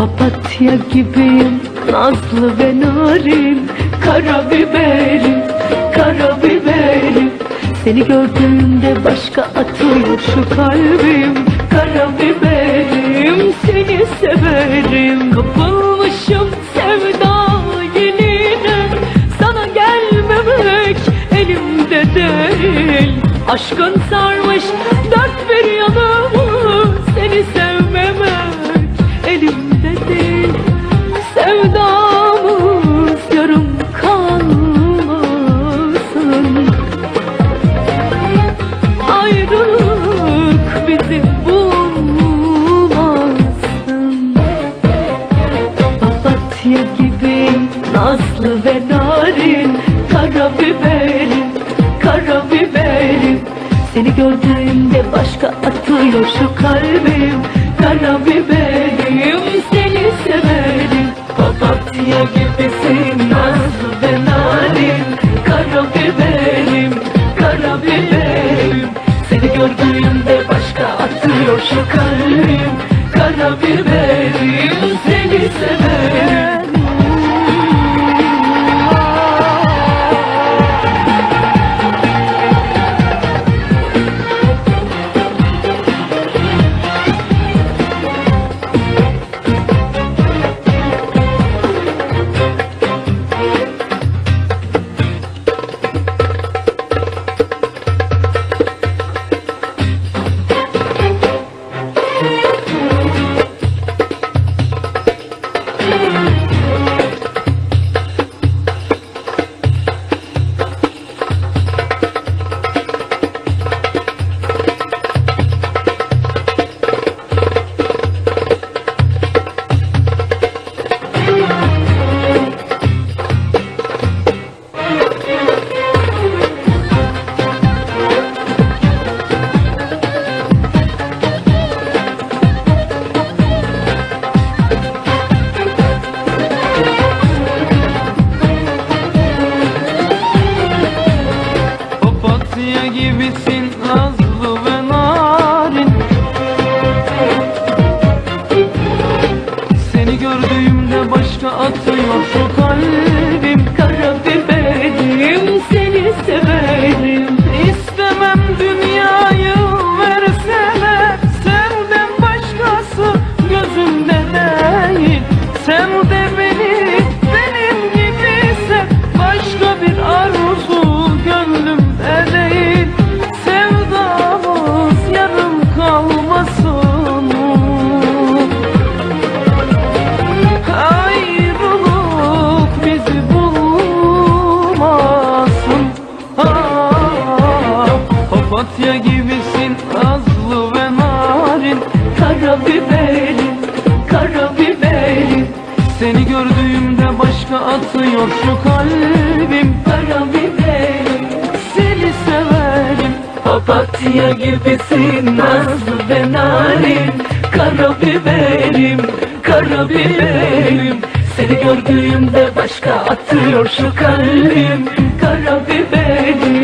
Papatya gibiyim Nazlı ve narin. Kara biberim Seni gördüğümde başka atıyor şu kalbim. Kara biberim Seni severim. Kapılmışım sevda yeline Sana gelmemek elimde değil. Aşkın sarmış dört bir yanımı Seni sevmemek Seni gördüğümde başka atıyor şu kalbim Kara biberim, seni severim. Papatya gibisin nazlı ve narin. Kara biberim, kara biberim. Seni gördüğümde başka atıyor şu kalbim Kara biberim, Papatya gibisin nazlı ve narin. Kara biberim, kara biberim Seni gördüğümde başka atıyor şu kalbim Kara biberim, Seni severim papatya gibisin Nazlı ve narin. Kara biberim, kara biberim. Seni gördüğümde başka atıyor şu kalbim Kara biberim